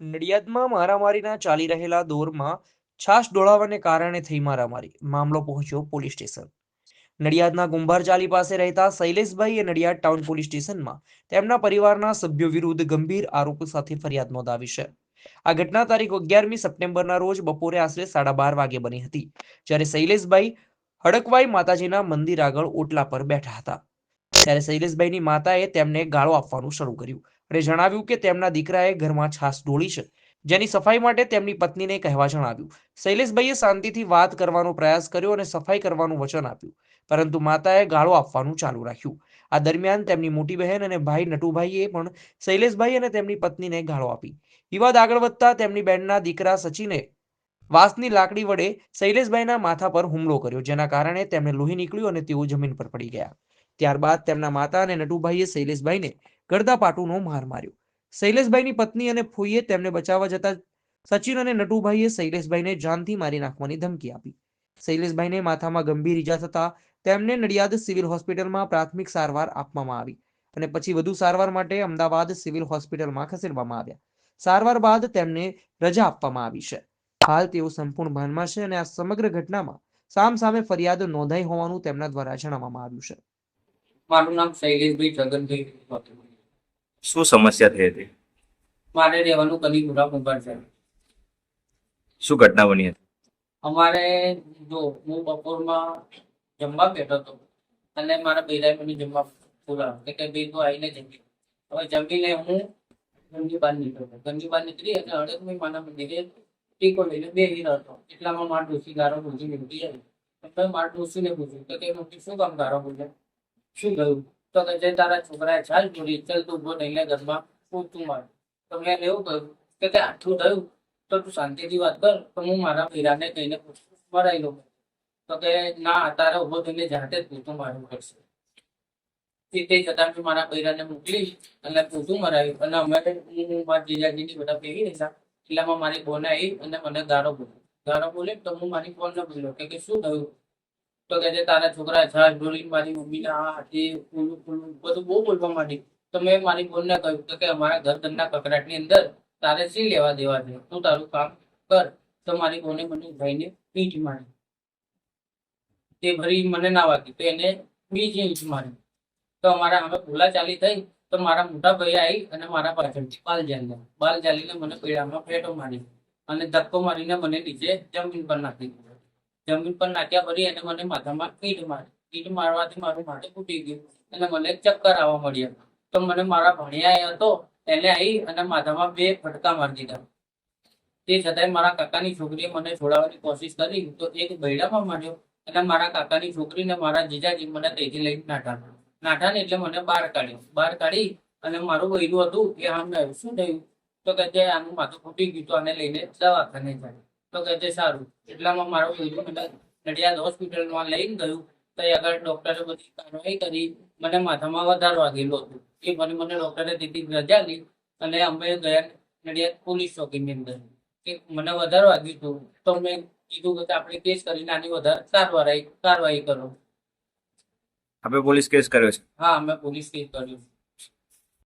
નડિયાદમાં મારામારીના ચાલી રહેલા દોરમાં છાશ ડોળાવાને કારણે થઈ મારામારી. મામલો પહોંચ્યો પોલીસ સ્ટેશન. નડિયાદના ગુંભાર ચાલી પાસે રહેતા શૈલેષભાઈએ નડિયાદ ટાઉન પોલીસ સ્ટેશનમાં તેમના પરિવારના સભ્યો વિરુદ્ધ ગંભીર આરોપ સાથે ફરિયાદ નોંધાવી છે. આ ઘટના તારીખ અગિયારમી સપ્ટેમ્બરના રોજ બપોરે આશરે સાડા બાર વાગે બની હતી, જ્યારે શૈલેષભાઈ હડકવાઈ માતાજીના મંદિર આગળ ઓટલા પર બેઠા હતા. ત્યારે શૈલેષભાઈની માતાએ તેમને ગાળો આપવાનું શરૂ કર્યું. અને જણાવ્યું કે તેમના દીકરાએ ઘરમાં છાસ ડોળી છે. જેની સફાઈ માટે તેમની પત્નીને કહેવા જણાવ્યું. શૈલેષભાઈએ શાંતિથી વાત કરવાનો પ્રયાસ કર્યો અને સફાઈ કરવાનું વચન આપ્યું. પરંતુ માતાએ ગાળો આપવાનું ચાલુ રાખ્યું. આ દરમિયાન તેમની મોટી બહેન અને ભાઈ નટુભાઈએ પણ શૈલેષભાઈ અને તેમની પત્નીને ગાળો આપી. વિવાદ આગળ વધતા તેમની બહેનના દીકરા સચિને વાંસની લાકડી વડે શૈલેષભાઈના માથા પર હુમલો કર્યો, જેના કારણે તેમને લોહી નીકળ્યું અને તેઓ જમીન પર પડી ગયા. ત્યારબાદ તેમના માતા અને નટુભાઈએ શૈલેષભાઈને ગળદા પાટુનો માર માર્યો. શૈલેષભાઈની પત્ની અને ફોઈએ તેમને બચાવવા જતા સચિન અને નટુભાઈએ શૈલેષભાઈને જાનથી મારી નાખવાની ધમકી આપી. શૈલેષભાઈને માથામાં ગંભીર ઈજા થતા તેમને નડિયાદ સિવિલ હોસ્પિટલમાં પ્રાથમિક સારવાર આપવામાં આવી અને પછી વધુ સારવાર માટે અમદાવાદ સિવિલ હોસ્પિટલમાં ખસેડવામાં આવ્યા. સારવાર બાદ તેમને રજા આપવામાં આવી છે. હાલ તેઓ સંપૂર્ણ ભાનમાં છે અને આ સમગ્ર ઘટનામાં સામ સામે ફરિયાદ નોંધાઈ હોવાનું તેમના દ્વારા જણાવવામાં આવ્યું છે. મારું નામ શૈલેષભાઈ જગનભાઈ શું સમસ્યા થઈ હતી? મારે રહેવાનું કલીપુરા મુંબઈ છે. શું ઘટના બની હતી? અમારે જો હું બપોરમાં જમવા બેઠો હતો અને મારા બૈરાએ મને જમવા પૂરા કે કે ભાઈ તો આવીને જમી હવે જમીને હું ગંજી બહાર નીકળ્યો ગંજી બહાર નીકળી અને મેં મારા મંદિરે ટીકો લઈને બે રહ્યો હતો. એટલામાં મારા ડોસી ગારો ભૂજી નીકળી જાય તો મારા ડોસીને પૂછ્યું કે તે શું કામ ગારો બોલ્યા શું થયું? તો જે તારા છોકરાએ ચાલ જોડી ચાલ તું ઊભો નહીં ઘરમાં પૂછતું માર તો મેં એવું કહ્યું કે તે આટલું થયું તો તું શાંતિથી વાત કર, તો હું મારા પીરાને કહીને પૂછું મરાઈ લો તો કે ના, તારે ઊભો થઈને જાતે જ પૂછું મારવું પડશે. તે જતા મેં મારા પૈરાને મોકલી અને પૂછું મરાયું. અને અમે હું મારા જીજાજીની બધા ભેગી રહેતા એટલામાં મારી બોને આવી અને મને ગારો બોલ્યો. ગારો બોલ્યો તો હું મારી બોનને બોલ્યો કે શું થયું? તો કે તારા છોકરા છાસ ઢોળી મારી મમ્મીને આ તે ફૂલું ફૂલું બધું બહુ બોલવા માંડી. તો મેં મારી બોનને કહ્યું કે, અમારા ઘર ઘરના કકડાટની અંદર તારે શી લેવા દેવા છે? તું તારું કામ કર. તો મારી બોને મને ભાઈને પીઠ મારી. તે ભરી મને ના વાગી, તો એને બીજી ઇંચ મારી. તો અમારા અમે ભૂલા ચાલી થઈ, તો મારા મોટા ભાઈ આવી અને મારા પાછળથી બાલ જાલી બાલ જાલીને મને પીડામાં ફેટો મારી અને ધક્કો મારીને મને નીચે જમીન પર નાખી દીધો. જમીન પર નાખ્યા પછી અને મને માથામાં ઈંટ મારી. ઈંટ મારવાથી મારું માથું ફૂટી ગયું. અને મને ચક્કર આવવા મળ્યા. તો મને મારા ભણિયા હતો, એને આવી અને માથામાં બે ફટકા મારી દીધા. તે છતાંય મારા કાકાની છોકરીએ મને છોડાવવાની કોશિશ કરી. તો એક બૈડામાં માર્યો અને મારા કાકાની છોકરીને મારા જીજાજી મને તેથી લઈને નાઠા. નાઠા ને એટલે મને બહાર કાઢ્યો. બહાર કાઢી અને મારું બૈરું હતું કે આમ શું થયું? તો કે આનું માથું ફૂટી ગયું તો આને લઈને દવાખાને જાય. તો કે તે સારું. એટલામાં મારો મને નડિયાદ હોસ્પિટલમાં લઈને ગયું તો એ આગળ ડોક્ટરે બધી કાર્યવાહી કરી મને માથામાં વધારે વાગેલું હતું. એ મને મને ડોક્ટરે દીધી રજા લી અને અમે ગયા નડિયાદ પોલીસ ચોકીની અંદર. કે મને વધારે વાગ્યું હતું. તો મેં કીધું કે આપણે કેસ કરીને આની વધારે સારવાર કાર્યવાહી કરો. આપણે પોલીસ કેસ કર્યો છે? હા અમે પોલીસ કેસ કર્યો